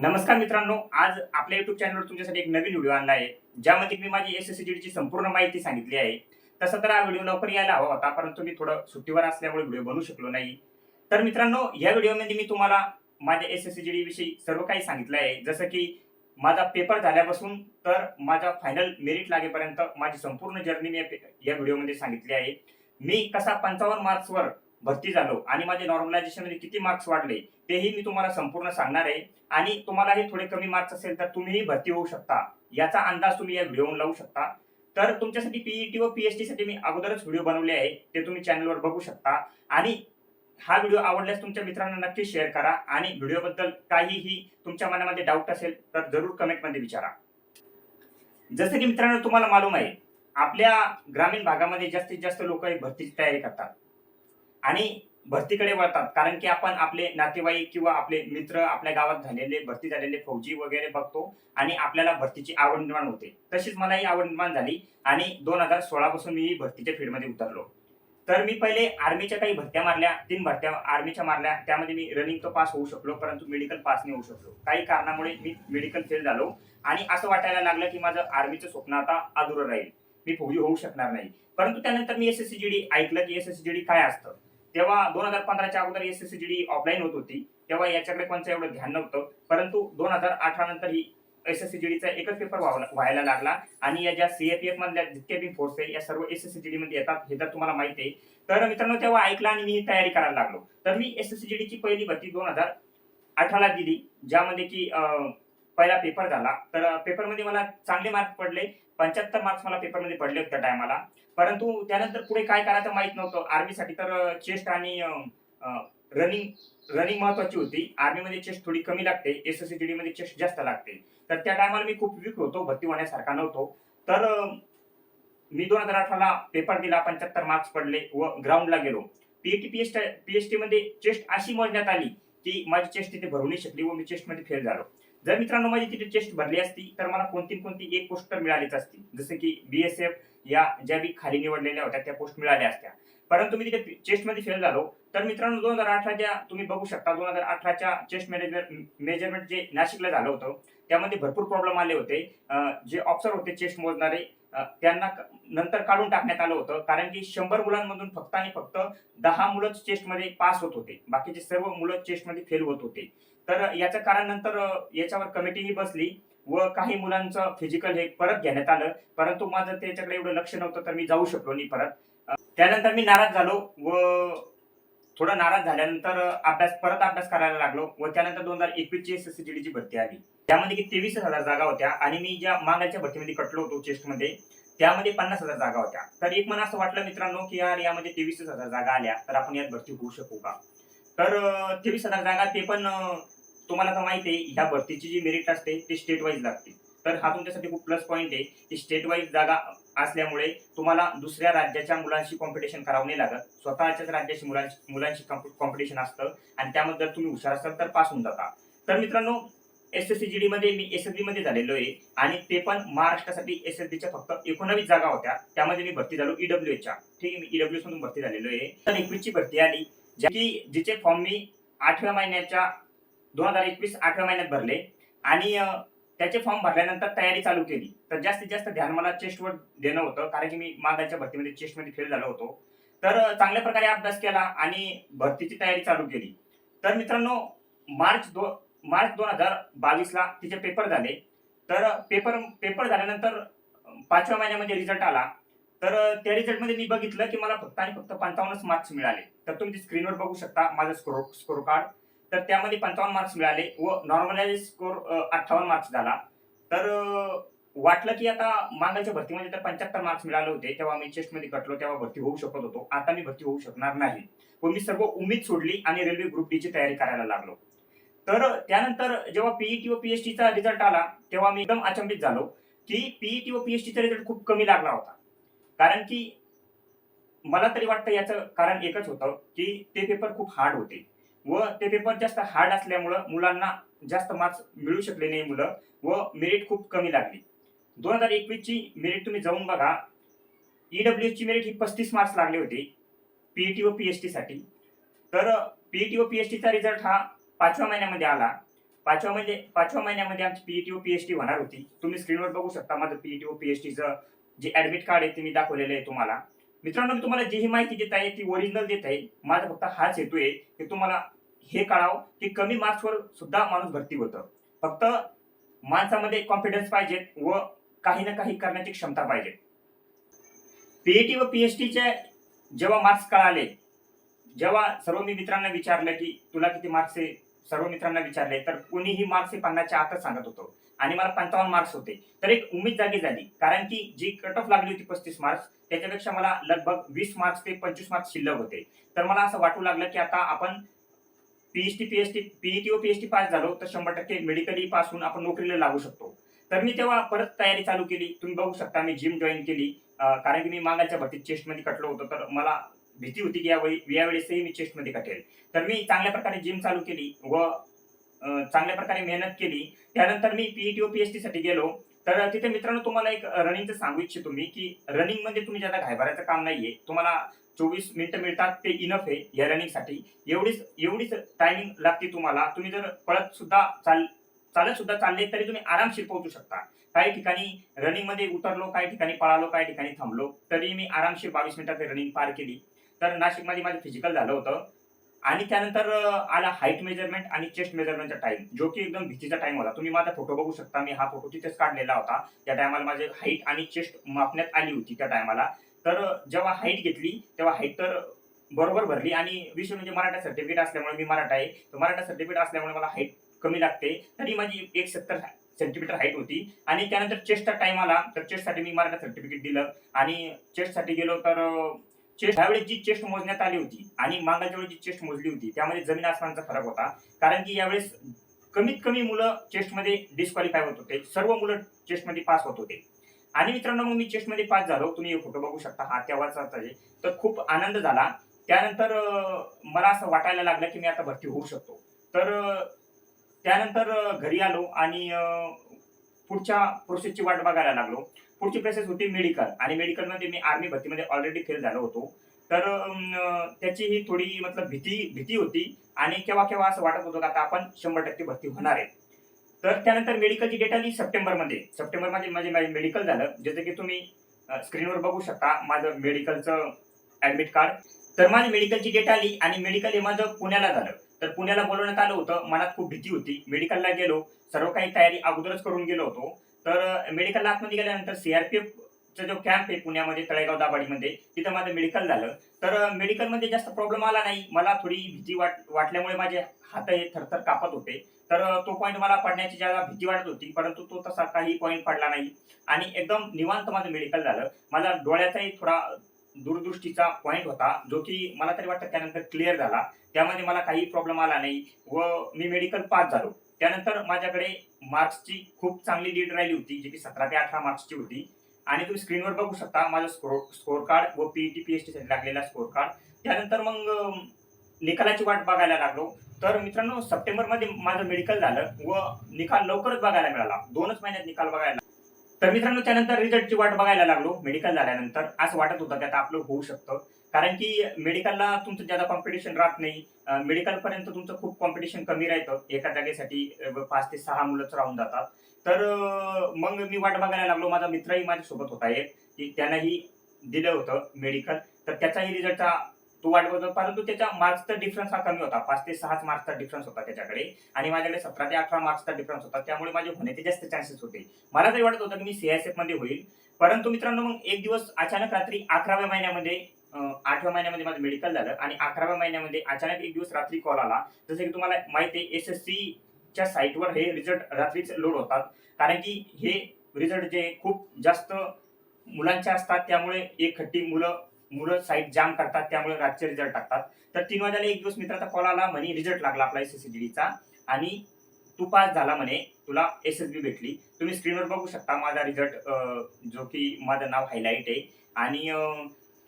नमस्कार मित्रांनो आज आपल्या युट्यूब चॅनलवर तुमच्यासाठी एक नवीन व्हिडिओ आणला आहे ज्यामध्ये मी माझी एस एस ची संपूर्ण माहिती सांगितली आहे. तसं तर हा व्हिडिओ लवकर यायला हवा होता परंतु मी थोडं सुट्टीवर असल्यामुळे व्हिडिओ बनवू शकलो नाही. तर मित्रांनो या व्हिडिओमध्ये मी तुम्हाला माझ्या एस एस विषयी सर्व काही सांगितलं आहे. जसं की माझा पेपर झाल्यापासून तर माझा फायनल मेरिट लागेपर्यंत माझी संपूर्ण जर्नी मी या या व्हिडिओमध्ये सांगितली आहे. मी कसा पंचावन्न मार्क्सवर भरती झालो. आणि माझे नॉर्मलायझेशनमध्ये किती मार्क्स वाढले तेही मी तुम्हाला संपूर्ण सांगणार आहे. आणि तुम्हालाही थोडे कमी मार्क्स असेल तर तुम्हीही भरती होऊ शकता. याचा अंदाज तुम्ही या व्हिडिओवरून लावू शकता. तर तुमच्यासाठी पीईटी व पीएचडी साठी मी अगोदरच व्हिडिओ बनवले आहे. ते तुम्ही चॅनलवर बघू शकता. आणि हा व्हिडिओ आवडल्यास तुमच्या मित्रांना नक्की शेअर करा. आणि व्हिडिओबद्दल काहीही तुमच्या मनामध्ये डाऊट असेल तर जरूर कमेंटमध्ये विचारा. जसं की मित्रांनो तुम्हाला मालूम आहे आपल्या ग्रामीण भागामध्ये जास्तीत जास्त लोक भरतीची तयारी करतात. आणि भरतीकडे वळतात. कारण की आपण आपले नातेवाईक किंवा आपले मित्र आपल्या गावात झालेले भरती झालेले फौजी वगैरे बघतो आणि आपल्याला भरतीची आवड निर्माण होते. तशीच मलाही आवड निर्माण झाली आणि दोन हजार सोळा पासून मी भरतीच्या फील्डमध्ये उतरलो. तर मी पहिले आर्मीच्या काही भरत्या मारल्या तीन भरत्या आर्मीच्या मारल्या. त्यामध्ये मी रनिंग तो पास होऊ शकलो परंतु मेडिकल पास नाही होऊ शकलो. काही कारणामुळे मी मेडिकल फेल झालो आणि असं वाटायला लागलं की माझं आर्मीचं स्वप्न आता अधुरं राहील. मी फौजी होऊ शकणार नाही. परंतु त्यानंतर मी S S C G D ऐकलं की S S C G D काय असतं? तेव्हा दोन हजार पंधराच्या अगोदर S S C G D offline होत होती. तेव्हा याच्याकडे कोणचं एवढं ध्यान नव्हतं. परंतु दोन हजार अठरा नंतर ही एस एस सी जी डीचा एकच पेपर व्हायला लागला. आणि या ज्या सीएपीएफ मधल्या जितके बी फोर्स आहे या सर्व S S C G D मध्ये येतात हे तर तुम्हाला माहिती आहे. तर मित्रांनो तेव्हा ऐकलं आणि मी ही तयारी करायला लागलो. तर मी एस एस सी जी डीची पहिली भरती दोन हजार अठराला दिली ज्यामध्ये की पहिला पेपर झाला. तर पेपरमध्ये मला चांगले मार्क पडले. पंच्याहत्तर मार्क्स मला पेपरमध्ये पडले होते टायमाला परंतु त्यानंतर पुढे काय करायचं माहीत नव्हतं. आर्मीसाठी तर चेस्ट आणि रनिंग रनिंग महत्वाची होती. आर्मीमध्ये चेस्ट थोडी कमी लागते. एस एस सी मध्ये चेस्ट जास्त लागते. तर त्या टायमाला मी खूप वीक होतो. भरती होण्यासारखा नव्हतो. तर मी दोन हजार अठराला पेपर दिला. पंच्याहत्तर मार्क्स पडले व ग्राउंडला गेलो. P A T P H P H T मध्ये चेस्ट अशी मोजण्यात आली की माझी चेस्ट तिथे भरू नाही शकली व मी चेस्टमध्ये फेल झालो. जर मित्रांनो माझी तिथे चेस्ट भरली असती तर मला कोणती न कोणती एक पोस्ट तर मिळालीच असती. जसे की बीएसएफ या ज्या बी खाली निवडलेल्या होत्या त्या पोस्ट मिळाल्या असत्या. परंतु मी तिथे चेस्टमध्ये फेल झालो. तर मित्रांनो दोन हजार अठराच्या तुम्ही बघू शकता दोन हजार अठराच्या चेस्ट मॅनेजमेंट मेजरमेंट जे नाशिकला झालं होतं त्यामध्ये भरपूर प्रॉब्लेम आले होते. जे ऑफिसर होते चेस्ट मोजणारे त्यांना नंतर काढून टाकण्यात आलं होतं. कारण की शंभर मुलांमधून फक्त आणि फक्त दहा मुलंच चेस्टमध्ये पास होत होते. बाकीचे सर्व मुलं चेस्टमध्ये फेल होत होते. तर याचं कारण नंतर याच्यावर कमिटीही बसली व काही मुलांचं फिजिकल हे परत घेण्यात आलं. परंतु माझं त्याच्याकडे एवढं लक्ष नव्हतं तर मी जाऊ शकलो नाही परत. त्यानंतर मी नाराज झालो व थोडं नाराज झाल्यानंतर अभ्यास परत अभ्यास करायला लागलो व त्यानंतर दोन हजार एकवीस ची एस एस ची भरती आली. त्यामध्ये की तेवीस हजार जागा होत्या आणि मी ज्या मागाच्या भरतीमध्ये कटलो होतो चेस्टमध्ये त्यामध्ये पन्नास हजार जागा होत्या. तर एक मला असं वाटलं मित्रांनो की यार यामध्ये तेवीस हजार जागा आल्या तर आपण यात भरती होऊ शकू का? तर तेवीस हजार जागा ते पण तुम्हाला तर माहिती आहे ह्या भरतीची जी मेरिट असते ती स्टेट वाईज लागते. तर हा तुमच्यासाठी खूप प्लस पॉईंट आहे की स्टेट वाईज जागा असल्यामुळे तुम्हाला दुसऱ्या राज्याच्या मुलांशी कॉम्पिटिशन करावं नाही लागत. स्वतःच्याच राज्याशी मुलांशी मुलांशी कॉम्पिटिशन असतं आणि त्यामध्ये जर तुम्ही हुशार असाल तर पास होऊन जाता. तर मित्रांनो एस एस सी मध्ये मी एस एस बी मध्ये झालेलो आहे आणि ते पण महाराष्ट्रासाठी एस एस बीच्या फक्त एकोणावीस जागा होत्या. त्यामध्ये मी भरती झालो ईडब्ल्यू च्या. ठीक आहे मी ईडब्ल्यू मधून भरती झालेलो आहे. तर एकवीसची भरती आली जी जिचे फॉर्म मी आठव्या महिन्याच्या दोन हजार एकवीस आठव्या महिन्यात भरले. आणि त्याचे फॉर्म भरल्यानंतर तयारी चालू केली. तर जास्तीत जास्त ध्यान मला चेस्टवर देणं होतं कारण की मी मागाच्या भरतीमध्ये चेस्टमध्ये फेल झालो होतो. तर चांगल्या प्रकारे अभ्यास केला आणि भरतीची तयारी चालू केली. तर मित्रांनो मार्च दो मार्च दोन हजार बावीसला तिचे पेपर झाले. तर पेपर पेपर झाल्यानंतर पाचव्या महिन्यामध्ये रिझल्ट आला. तर त्या रिझल्टमध्ये मी बघितलं की मला फक्त आणि फक्त पंचावन्नच मार्क्स मिळाले. तर तुम्ही स्क्रीनवर बघू शकता. माझं स्कोर स्कोर कार्ड तर त्यामध्ये पंचावन्न मार्क्स मिळाले व नॉर्मलाइज स्कोर अठ्ठावन्न मार्क्स झाला. तर वाटलं की आता मागाच्या भरतीमध्ये तर पंच्याहत्तर मार्क्स मिळाले होते. तेव्हा मी चेस्टमध्ये कटलो तेव्हा भरती होऊ शकत होतो. आता मी भरती होऊ शकणार नाही. व मी सर्व उमेद सोडली आणि रेल्वे ग्रुप डी ची तयारी करायला लागलो. तर त्यानंतर जेव्हा पीईटी व पीएचडी चा रिझल्ट आला तेव्हा मी एकदम अचंबित झालो की पीईटी व पीएचडी चा रिझल्ट खूप कमी लागला होता. कारण की मला तरी वाटतं याचं कारण एकच होतं की ते पेपर खूप हार्ड होते. व ते पेपर जास्त हार्ड असल्यामुळं मुलांना जास्त मार्क्स मिळू शकले नाही मुलं व मेरिट खूप कमी लागली. दोन हजार एकवीस ची मेरिट तुम्ही जाऊन बघा. ईडब्ल्यू ची मेरिट ही पस्तीस मार्क्स लागले होते पीईटी व पीएचडी साठी. तर पीईटी व पी एच टीचा रिझल्ट हा पाचव्या महिन्यामध्ये आला. पाचव्या म्हणजे पाचव्या महिन्यामध्ये आमची पीईटी व पीएचडी होणार होती. तुम्ही स्क्रीनवर बघू शकता माझं पीईटी व पीएचडीचं जे ऍडमिट कार्ड आहे ते मी दाखवलेलं आहे तुम्हाला. मित्रांनो मी तुम्हाला जी ही माहिती देत आहे ती ओरिजिनल देत आहे. माझा फक्त हाच हेतू आहे की तुम्हाला हे कळावं की कमी मार्क्सवर सुद्धा माणूस भरती होतं. फक्त माणसामध्ये कॉन्फिडन्स पाहिजे व काही ना काही करण्याची क्षमता पाहिजे. पीएटी व पीएचडीचे जेव्हा मार्क्स कळाले जेव्हा सर्व मी मित्रांना विचारलं की तुला किती मार्क्स आहे? सर्व मित्रांना विचारले तर कोणीही मार्क्स हे पन्नासच्या आतच सांगत होतो. आणि मला पंचावन्न मार्क्स होते. तर एक उमेद जागी झाली. कारण की जी कट ऑफ लागली होती पस्तीस मार्क्स त्याच्यापेक्षा मला लगभग वीस मार्क्स ते पंचवीस मार्क्स शिल्लक होते. तर मला असं वाटू लागलं की आता आपण पीएचडी पीएचडी पीईटी व पीएचडी पास झालो तर शंभर टक्के मेडिकली पासून आपण नोकरीला लागू शकतो. तर मी तेव्हा परत तयारी चालू केली. तुम्ही बघू शकता मी जिम जॉईन केली. कारण की मी मागायच्या भरतीत चेस्टमध्ये कटलो होतो तर मला भीती होती की यावेळी यावेळेसही मी चेस्टमध्ये कटेल. तर मी चांगल्या प्रकारे जिम चालू केली व चांगल्या प्रकारे मेहनत केली. त्यानंतर मी पीईटी व पीएचडी साठी गेलो. तर तिथे मित्रांनो तुम्हाला एक रनिंगचं सांगू इच्छितो मी की रनिंगमध्ये तुम्ही ज्यादा घायभरायचं काम नाहीये. तुम्हाला चोवीस मिनिटं मिळतात ते इनफ आहे या रनिंगसाठी एवढीच एवढीच टायमिंग लागते तुम्हाला. तुम्ही जर पळत सुद्धा चाल चालत सुद्धा चालले तरी तुम्ही आरामशीर पोहोचू शकता. काही ठिकाणी रनिंगमध्ये उतरलो काही ठिकाणी पळालो काही ठिकाणी थांबलो तरी मी आरामशीर बावीस मिनिटात रनिंग पार केली. तर नाशिकमध्ये माझं फिजिकल झालं होतं. आणि त्यानंतर आला हाईट मेजरमेंट आणि चेस्ट मेजरमेंटचा टाइम जो की एकदम भीतीचा टाइम होता. तुम्ही माझा फोटो बघू शकता. मी हा फोटो तिथेच काढलेला होता. त्या टायमाला माझे हाईट आणि चेस्ट मापण्यात आली होती त्या टायमाला तर जेव्हा हाईट घेतली तेव्हा हाईट तर बरोबर भरली आणि विषय म्हणजे मराठा सर्टिफिकेट असल्यामुळे मी मराठा आहे. तर मराठा सर्टिफिकेट असल्यामुळे मला हाईट कमी लागते. तरी माझी एक सत्तर सेंटीमीटर हाईट होती. आणि त्यानंतर चेस्टचा टाइम आला. तर चेस्टसाठी मी मराठा सर्टिफिकेट दिलं. आणि चेस्टसाठी गेलो तर चेस्ट ह्यावेळेस जी चेस्ट मोजण्यात आली होती आणि मागाच्या वेळी जी चेस्ट मोजली होती त्यामध्ये जमीन आसमानचा फरक होता. कारण की यावेळेस कमीत कमी मुलं चेस्टमध्ये डिस्क्वालिफाय होत होते. सर्व मुलं चेस्टमध्ये पास होत होते. आणि मित्रांनो मग मी चेस्टमध्ये पास झालो. तुम्ही हे फोटो बघू शकता. हा तेव्हाचा आहे तर खूप आनंद झाला. त्यानंतर मला असं वाटायला लागलं की मी आता भरती होऊ शकतो. तर त्यानंतर घरी आलो आणि पुढच्या प्रोसेसची वाट बघायला लागलो. पुढची प्रोसेस होती मेडिकल आणि मेडिकलमध्ये मी आर्मी भरतीमध्ये ऑलरेडी फेल झालो होतो. तर त्याची ही थोडी मतलब भीती भीती होती. आणि केव्हा केव्हा असं वाटत होतं की आता आपण शंभर टक्के भरती होणार आहे. तर त्यानंतर मेडिकलची डेट आली सप्टेंबरमध्ये. सप्टेंबरमध्ये माझे माझे मेडिकल झालं. जसं की तुम्ही स्क्रीनवर बघू शकता माझं मेडिकलचं ऍडमिट कार्ड तर माझी मेडिकलची डेट आली आणि मेडिकल हे माझं पुण्याला झालं. तर पुण्याला बोलवण्यात आलं होतं. मनात खूप भीती होती. मेडिकलला गेलो. सर्व काही तयारी अगोदरच करून गेलो होतो. तर मेडिकल आतमध्ये गेल्यानंतर सीआरपीएफ चा जो कॅम्प आहे पुण्यामध्ये तळेगाव दाबाडीमध्ये तिथं माझं मेडिकल झालं. तर मेडिकलमध्ये जास्त प्रॉब्लेम आला नाही. मला थोडी भीती वाट वाटल्यामुळे माझे हात हे थरथर कापत होते. तर तो पॉईंट मला पडण्याची ज्याला भीती वाटत होती परंतु तो तसा काही पॉईंट पडला नाही. आणि एकदम निवांत माझं मेडिकल झालं. माझा डोळ्याचाही थोडा दूरदृष्टीचा पॉईंट होता जो की मला तरी वाटतं त्यानंतर क्लिअर झाला. त्यामध्ये मला काही प्रॉब्लेम आला नाही व मी मेडिकल पास झालो. त्यानंतर माझ्याकडे मार्क्सची खूप चांगली लीड राहिली होती जी की सतरा ते अठरा मार्क्सची होती. आणि तुम्ही स्क्रीनवर बघू शकता माझं स्कोर स्कोर कार्ड व पीईटी पीएचटी साठी लागलेला स्कोर कार्ड त्यानंतर मग निकालाची वाट बघायला लागलो. तर मित्रांनो सप्टेंबरमध्ये माझं मेडिकल झालं व निकाल लवकरच बघायला मिळाला. दोनच महिन्यात निकाल बघायला तर मित्रांनो त्यानंतर रिझल्टची वाट बघायला लागलो मेडिकल झाल्यानंतर. असं वाटत होतं की आता आपलं होऊ शकतं. कारण की मेडिकलला तुमचं ज्यादा कॉम्पिटिशन राहत नाही. मेडिकल पर्यंत तुमचं खूप कॉम्पिटिशन कमी राहतं. एका जागेसाठी पाच ते सहा मुलंच राहून जातात. तर मग मी वाट बघायला लागलो. माझा मित्रही माझ्यासोबत होता एक की त्यानंही दिलं होतं मेडिकल तर त्याचाही रिझल्टचा तो वाट बघतो परंतु त्याच्या मार्क्सचा डिफरन्स हा कमी होता. पाच ते सहाच मार्क्सचा डिफरन्स होता त्याच्याकडे. आणि माझ्याकडे सतरा ते अठरा मार्क्सचा डिफरन्स होता. त्यामुळे माझे होण्याचे जास्त चान्सेस होते. मला तरी वाटत होतं की मी सीआयएसएफमध्ये होईल. परंतु मित्रांनो मग एक दिवस अचानक रात्री अकराव्या महिन्यामध्ये आठव्या महिन्यामध्ये माझं मेडिकल झालं आणि अकराव्या महिन्यामध्ये अचानक एक दिवस रात्री कॉल आला. जसं की तुम्हाला माहिती आहे एस एस सीच्या साईटवर हे रिझल्ट रात्रीच लोड होतात. कारण की हे रिझल्ट जे खूप जास्त मुलांचे असतात त्यामुळे एक खट्टी मुलं मुलं साईट जाम करतात त्यामुळे रातचे रिझल्ट टाकतात. तर तीन वाजायला एक दिवस मित्राचा कॉल आला म्हणे रिझल्ट लागला आपला एस एस चा. आणि तू पास झाला म्हणे तुला एस एस बी भेटली. तुम्ही स्क्रीनवर बघू शकता माझा रिझल्ट जो की माझं नाव हायलाईट आहे. आणि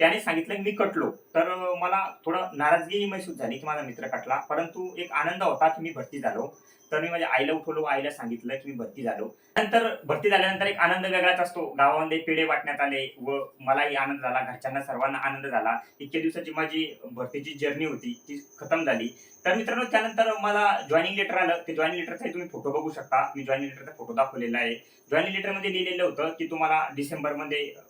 त्याने सांगितलं मी कटलो. तर मला थोडं नाराजगी महसूस झाली की माझा मित्र कटला. परंतु एक आनंद होता की मी भरती झालो. तर मी माझ्या आईला उठवलो. आईला सांगितलं की मी भरती झालो. नंतर भरती झाल्यानंतर एक आनंद वेगळाच असतो. गावामध्ये पेढे वाटण्यात आले व मलाही आनंद झाला. घरच्यांना सर्वांना आनंद झाला. इतक्या दिवसाची माझी भरतीची जर्नी होती. ती खतम झाली. तर मित्रांनो त्यानंतर मला जॉईनिंग लेटर आलं. ते जॉईनिंग लेटरचाही तुम्ही फोटो बघू शकता. मी जॉईनिंग लेटरचा फोटो दाखवलेला आहे. जॉईनिंग लेटरमध्ये लिहिलेलं होतं की तुम्हाला डिसेंबरमध्ये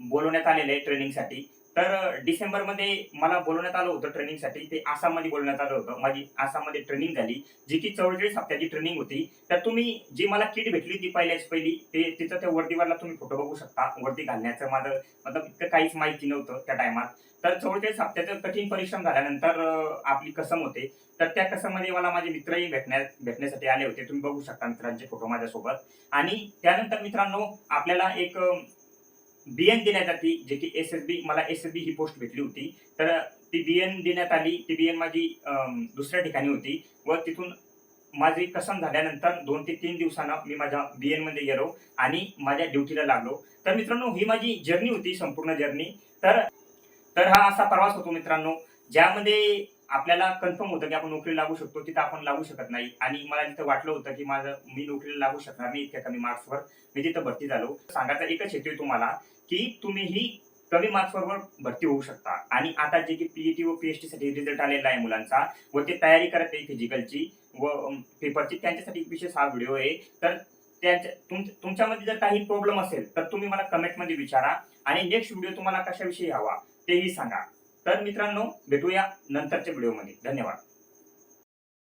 बोलवण्यात आलेलं आहे ट्रेनिंगसाठी. तर डिसेंबरमध्ये मला बोलवण्यात आलं होतं ट्रेनिंगसाठी. ते आसाममध्ये बोलवण्यात आलं होतं. माझी आसाममध्ये ट्रेनिंग झाली जी की चौवेचाळीस हप्त्याची ट्रेनिंग होती. तर तुम्ही जी मला किट भेटली ती पहिल्याच पहिली ते तिथं त्या वर्दीवरला तुम्ही फोटो बघू शकता. वर्दी घालण्याचं माझं मतलब इतकं काहीच माहिती नव्हतं त्या टायमात तर चौवेचाळीस हप्त्याचं कठीण परिश्रम झाल्यानंतर आपली कसम होते. तर त्या कसममध्ये मला माझे मित्रही भेटण्या भेटण्यासाठी आले होते. तुम्ही बघू शकता मित्रांचे फोटो माझ्यासोबत. आणि त्यानंतर मित्रांनो आपल्याला एक बीएन देण्यात आली जे की एस एस बी मला एस एस बी ही पोस्ट भेटली होती. तर ती बीएन देण्यात आली ती बीएन माझी दुसऱ्या ठिकाणी होती. व तिथून माझी कसम झाल्यानंतर दोन ते तीन दिवसानं मी माझ्या बीएनमध्ये गेलो आणि माझ्या ड्युटीला लागलो. तर मित्रांनो ही माझी जर्नी होती संपूर्ण जर्नी तर तर हा असा प्रवास होतो मित्रांनो ज्यामध्ये आपल्याला कन्फर्म होतं की आपण नोकरी लागू शकतो तिथं आपण लागू शकत नाही. आणि मला तिथं वाटलं होतं की माझं मी नोकरीला लागू शकणार नाही इतक्या कमी मार्क्सवर मी तिथं भरती झालो. सांगायचा एकच हेतू तुम्हाला की तुम्हीही कमी मार्क्सवर भरती होऊ शकता. आणि आता जे की पीईटी व पीएचडी साठी रिझल्ट आलेला आहे मुलांचा व ते तयारी करत आहे फिजिकलची व पेपरची त्यांच्यासाठी विशेष हा व्हिडिओ आहे. तर त्यांच्या तुम- तुमच्यामध्ये जर काही प्रॉब्लेम असेल तर तुम्ही मला कमेंटमध्ये विचारा. आणि नेक्स्ट व्हिडिओ तुम्हाला कशाविषयी हवा तेही सांगा. तर मित्रांनो भेटूया नंतरच्या व्हिडिओमध्ये धन्यवाद.